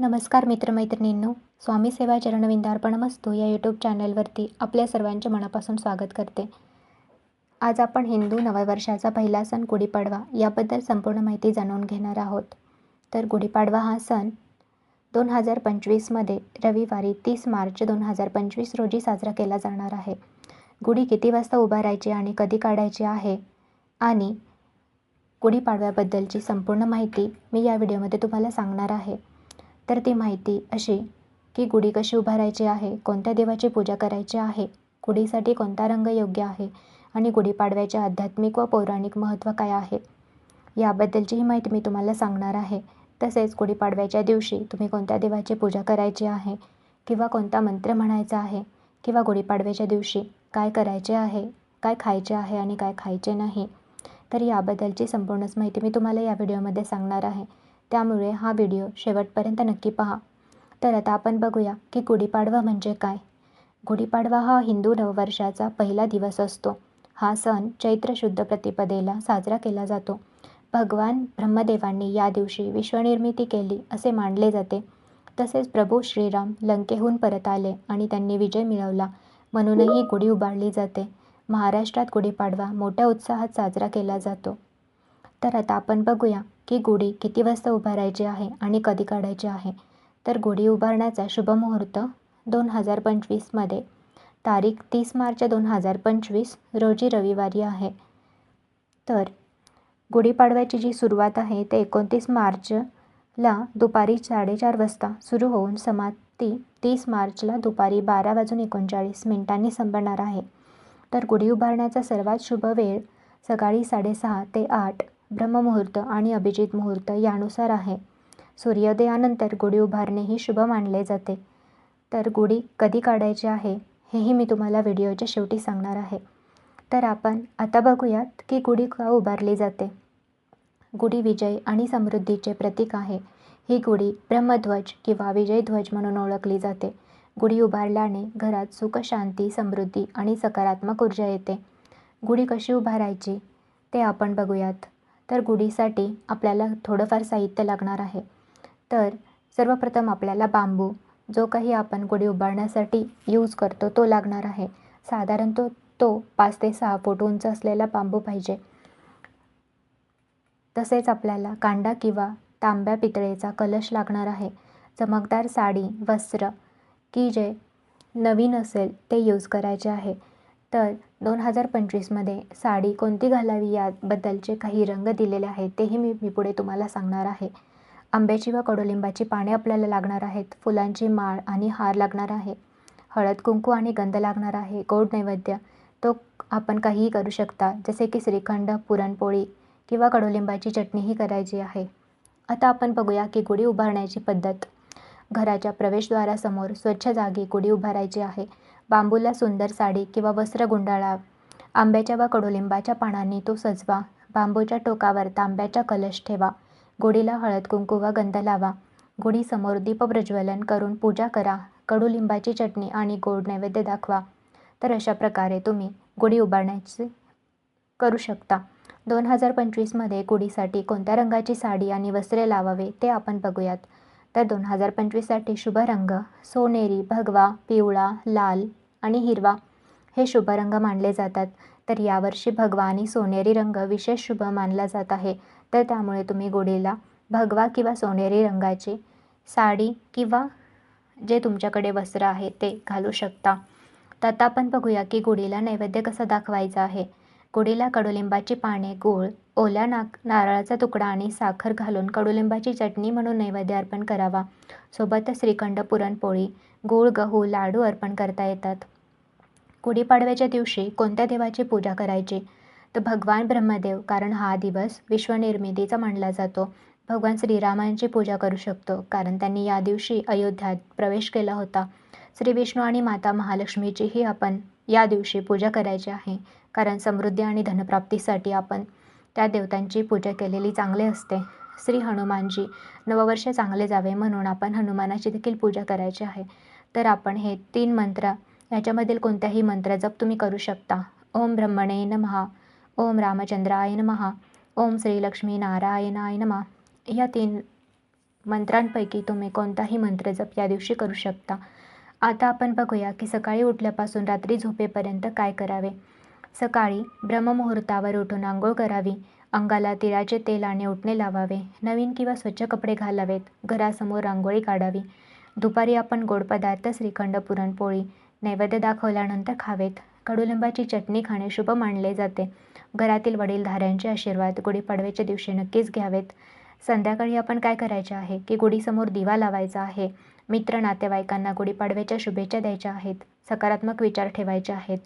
नमस्कार मित्रमैत्रिणींनो स्वामी सेवा चरणविंदार्पणमस्तू या यूट्यूब चॅनलवरती आपल्या सर्वांचे मनापासून स्वागत करते. आज आपण हिंदू नववर्षाचा पहिला सण गुढीपाडवा याबद्दल संपूर्ण माहिती जाणून घेणार आहोत. तर गुढीपाडवा हा सण दोन हजार पंचवीसमध्ये रविवारी तीस मार्च दोन हजार पंचवीस रोजी साजरा केला जाणार आहे. गुढी किती वाजता उभारायची आणि कधी काढायची आहे? आणि गुढीपाडव्याबद्दलची संपूर्ण माहिती मी या व्हिडिओमध्ये तुम्हाला सांगणार आहे. तर ती माहिती अशी की गुढी कशी उभारायची आहे कोणत्या देवाची पूजा करायची आहे गुढीसाठी कोणता रंग योग्य आहे आणि गुढीपाडव्याचे आध्यात्मिक व पौराणिक महत्त्व काय आहे? याबद्दलची ही माहिती मी तुम्हाला सांगणार आहे. तसेच गुढीपाडव्याच्या दिवशी तुम्ही कोणत्या देवाची पूजा करायची आहे किंवा कोणता मंत्र म्हणायचा आहे किंवा गुढीपाडव्याच्या दिवशी काय करायचे आहे काय खायचे आहे आणि काय खायचे नाही तर याबद्दलची संपूर्णच माहिती मी तुम्हाला या व्हिडिओमध्ये सांगणार आहे. त्यामुळे हा व्हिडिओ शेवटपर्यंत नक्की पहा. तर आता आपण बघूया की गुढीपाडवा म्हणजे काय? गुढीपाडवा हा हिंदू नववर्षाचा पहिला दिवस असतो. हा सण चैत्र शुद्ध प्रतिपदेला साजरा केला जातो. भगवान ब्रह्मदेवांनी या दिवशी विश्वनिर्मिती केली असे मानले जाते. तसेच प्रभू श्रीराम लंकेहून परत आले आणि त्यांनी विजय मिळवला. म्हणूनही गुढी उभारली जाते. महाराष्ट्रात गुढीपाडवा मोठ्या उत्साहात साजरा केला जातो. तर आता आपण बघूया की गुढी किती वाजता उभारायची आहे आणि कधी काढायची आहे? तर गुढी उभारण्याचा शुभमुहूर्त दोन हजार पंचवीसमध्ये. तारीख तीस मार्च दोन हजार पंचवीस रोजी रविवारी आहे. तर गुढीपाडव्याची जी सुरुवात आहे ते एकोणतीस मार्चला दुपारी साडेचार वाजता सुरू होऊन समाप्ती तीस मार्चला दुपारी बारा वाजून एकोणचाळीस मिनिटांनी संपणार आहे. तर गुढी उभारण्याचा सर्वात शुभ वेळ सकाळी साडेसहा ते आठ ब्रह्ममुहूर्त आणि अभिजित मुहूर्त यानुसार आहे. सूर्योदयानंतर गुढी उभारणे ही शुभ मानले जाते. तर गुढी कधी काढायची आहे हेही मी तुम्हाला व्हिडिओच्या शेवटी सांगणार आहे. तर आपण आता बघूयात की गुढी का उभारली जाते. गुढी विजय आणि समृद्धीचे प्रतीक आहे. ही गुढी ब्रह्मध्वज किंवा विजयध्वज म्हणून ओळखली जाते. गुढी उभारल्याने घरात सुख शांती समृद्धी आणि सकारात्मक ऊर्जा येते. गुढी कशी उभारायची ते आपण बघूयात. तर गुढीसाठी आपल्याला थोडंफार साहित्य लागणार आहे. तर सर्वप्रथम आपल्याला बांबू जो काही आपण गुढी उभारण्यासाठी यूज करतो तो लागणार आहे. साधारण तो तो पाच ते सहा फूट उंच असलेला बांबू पाहिजे. तसेच आपल्याला कांडा किंवा तांब्या पितळेचा कलश लागणार आहे. चमकदार साडी वस्त्र की जे नवीन असेल ते यूज करायचे आहे. तर दोन हजार पंचवीसमध्ये साडी कोणती घालावी याबद्दलचे काही रंग दिलेले आहेत तेही मी मी पुढे तुम्हाला सांगणार आहे. आंब्याची व कडुलिंबाची पाने आपल्याला लागणार आहेत फुलांची माळ आणि हार लागणार आहे. हळद कुंकू आणि गंध लागणार आहे गोड नैवेद्य. तो आपण काहीही करू शकता जसे की श्रीखंड पुरणपोळी किंवा कडुलिंबाची चटणीही करायची आहे. आता आपण बघूया की गुढी उभारण्याची पद्धत. घराच्या प्रवेशद्वारासमोर स्वच्छ जागी गुढी उभारायची आहे. बांबूला सुंदर साडी किंवा वस्त्र गुंडाळा. आंब्याच्या व कडुलिंबाच्या पानांनी तो सजवा. बांबूच्या टोकावर तांब्याचा कलश ठेवा. गुढीला हळद कुंकू व गंध लावा. गुढीसमोर दीपप्रज्वलन करून पूजा करा. कडुलिंबाची चटणी आणि गोड नैवेद्य दाखवा. तर अशा प्रकारे तुम्ही गुढी उभारण्याचे करू शकता. दोन हजार पंचवीसमध्ये गुढीसाठी कोणत्या रंगाची साडी आणि वस्त्रे लावावे ते आपण बघूयात. तर दोन हजार पंचवीससाठी शुभ रंग सोनेरी भगवा पिवळा लाल आणि हिरवा हे शुभ रंग मानले जातात. तर यावर्षी भगवा आणि सोनेरी रंग विशेष शुभ मानला जात आहे. तर त्यामुळे तुम्ही गुढीला भगवा किंवा सोनेरी रंगाची साडी किंवा जे तुमच्याकडे वस्त्र आहे ते घालू शकता. तर आता आपण बघूया की गुढीला नैवेद्य कसा दाखवायचा आहे. गुढीला कडुलिंबाची पाने गूळ ओल्या नाक नारळाचा तुकडा आणि साखर घालून कडुलिंबाची चटणी म्हणून नैवेद्य अर्पण करावा. सोबतच श्रीखंड पुरणपोळी गूळ गहू लाडू अर्पण करता येतात. गुढीपाडव्याच्या दिवशी कोणत्या देवाची पूजा करायची? तर भगवान ब्रह्मदेव कारण हा दिवस विश्वनिर्मितीचा मानला जातो. भगवान श्रीरामांची पूजा करू शकतो कारण त्यांनी या दिवशी अयोध्यात प्रवेश केला होता. श्री विष्णू आणि माता महालक्ष्मीचीही आपण या दिवशी पूजा करायची आहे. कारण समृद्धी आणि धनप्राप्तीसाठी आपण त्या देवतांची पूजा केलेली चांगले असते. श्री हनुमानजी नववर्ष चांगले जावे म्हणून आपण हनुमानाची देखील पूजा करायची आहे. तर आपण हे तीन मंत्र याच्यामधील कोणत्याही मंत्र जप तुम्ही करू शकता. ओम ब्रह्मणे नमहा ओम रामचंद्राय नमहा ओम श्री लक्ष्मी नारायणाय नमा. या तीन मंत्रांपैकी तुम्ही कोणताही मंत्र जप या दिवशी करू शकता. आता आपण बघूया की सकाळी उठल्यापासून रात्री झोपेपर्यंत काय करावे. सकाळी ब्रह्ममुहूर्तावर उठून आंघोळ करावी. अंगाला तिळाचे तेल आणि उठणे लावावे. नवीन किंवा स्वच्छ कपडे घालावेत. घरासमोर रांगोळी काढावी. दुपारी आपण गोड पदार्थ श्रीखंड पुरणपोळी नैवेद्य दाखवल्यानंतर खावेत. कडुलिंबाची चटणी खाणे शुभ मानले जाते. घरातील वडीलधाऱ्यांचे आशीर्वाद गुढीपाडव्याच्या दिवशी नक्कीच घ्यावेत. संध्याकाळी आपण काय करायचे आहे की गुढीसमोर दिवा लावायचा आहे. मित्र नातेवाईकांना गुढीपाडव्याच्या शुभेच्छा द्यायच्या आहेत सकारात्मक विचार ठेवायचे आहेत.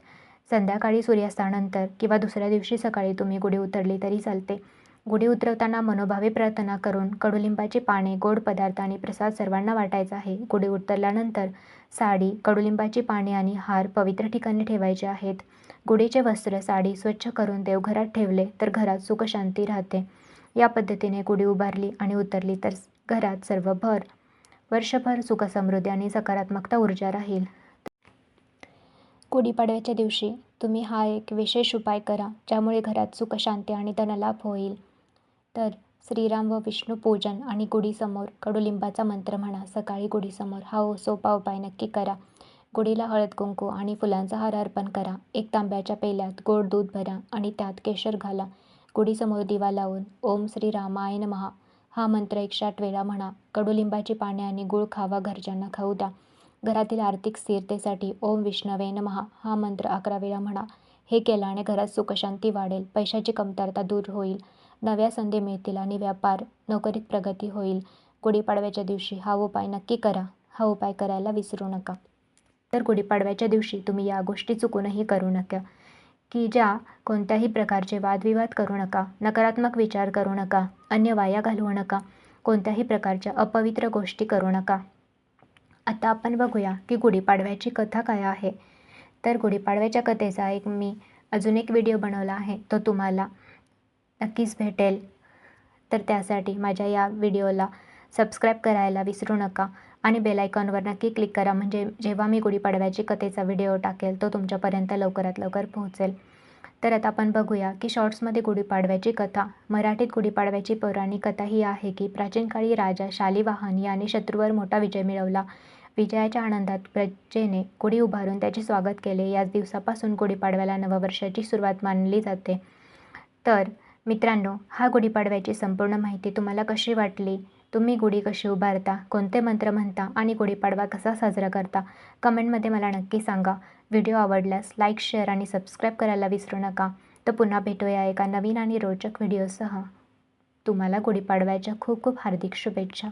संध्याकाळी सूर्यास्तानंतर किंवा दुसऱ्या दिवशी सकाळी तुम्ही गुढी उतरली तरी चालते. गुढी उतरवताना मनोभावी प्रार्थना करून कडुलिंबाची पाने गोड पदार्थ आणि प्रसाद सर्वांना वाटायचा आहे. गुढी उतरल्यानंतर साडी कडुलिंबाची पाने आणि हार पवित्र ठिकाणी ठेवायचे आहेत. गुढीचे वस्त्र साडी स्वच्छ करून देवघरात ठेवले तर घरात सुखशांती राहते. या पद्धतीने गुढी उभारली आणि उतरली तर घरात सर्व भर वर्षभर सुखसमृद्धी आणि सकारात्मकता ऊर्जा राहील. गुढीपाडव्याच्या दिवशी तुम्ही हा एक विशेष उपाय करा ज्यामुळे घरात सुखशांती आणि धनलाभ होईल. तर श्रीराम व विष्णू पूजन आणि गुढीसमोर कडुलिंबाचा मंत्र म्हणा. सकाळी गुढीसमोर हा ओ- सोपा उपाय नक्की करा. गुढीला हळद कुंकू आणि फुलांचा हार अर्पण करा. एक तांब्याच्या पेल्यात गोड दूध भरा आणि त्यात केशर घाला. गुढीसमोर दिवा लावून ओम श्री रामाय महा हा मंत्र एकशे आठ वेळा म्हणा. कडुलिंबाची पाने आणि गुळ खावा घरच्यांना खाऊ द्या. घरातील आर्थिक स्थिरतेसाठी ओम विष्णवे महा हा मंत्र अकरा वेळा म्हणा. हे केल्याने घरात सुखशांती वाढेल. पैशाची कमतरता दूर होईल. नव्या संधी मिळतील आणि व्यापार नोकरीत प्रगती होईल. गुढीपाडव्याच्या दिवशी हा उपाय नक्की करा. हा उपाय करायला विसरू नका. तर गुढीपाडव्याच्या दिवशी तुम्ही या गोष्टी चुकूनही करू नका. की ज्या कोणत्याही प्रकारचे वादविवाद करू नका नकारात्मक विचार करू नका अन्य वाया घालवू नका कोणत्याही प्रकारच्या अपवित्र गोष्टी करू नका. आता आपण बघूया की गुढीपाडव्याची कथा काय आहे. तर गुढीपाडव्याच्या कथेचा एक मी अजून एक व्हिडिओ बनवला आहे. तो तुम्हाला नक्कीच भेटेल. तर त्यासाठी माझ्या या व्हिडिओला सबस्क्राईब करायला विसरू नका. आणि बेलायकॉनवर नक्की क्लिक करा. म्हणजे जेव्हा मी गुढीपाडव्याची कथेचा व्हिडिओ टाकेल तो तुमच्यापर्यंत लवकरात लवकर पोहोचेल. तर आता आपण बघूया की शॉर्ट्समध्ये गुढीपाडव्याची कथा मराठीत गुढीपाडव्याची पौराणिक कथा ही आहे की प्राचीन काळी राजा शालिवाहन याने शत्रूवर मोठा विजय मिळवला. विजयाच्या आनंदात प्रजेने गुढी उभारून त्याचे स्वागत केले. याच दिवसापासून गुढीपाडव्याला नववर्षाची सुरुवात मानली जाते. तर मित्रांनो हा गुढीपाडव्याची संपूर्ण माहिती तुम्हाला कशी वाटली? तुम्ही गुढी कशी उभारता कोणते मंत्र म्हणता आणि गुढीपाडवा कसा साजरा करता कमेंटमध्ये मला नक्की सांगा. व्हिडिओ आवडल्यास लाईक शेअर आणि सबस्क्राईब करायला विसरू नका. तर पुन्हा भेटूया एका नवीन आणि रोचक व्हिडिओसह. तुम्हाला गुढीपाडव्याच्या खूप खूप हार्दिक शुभेच्छा.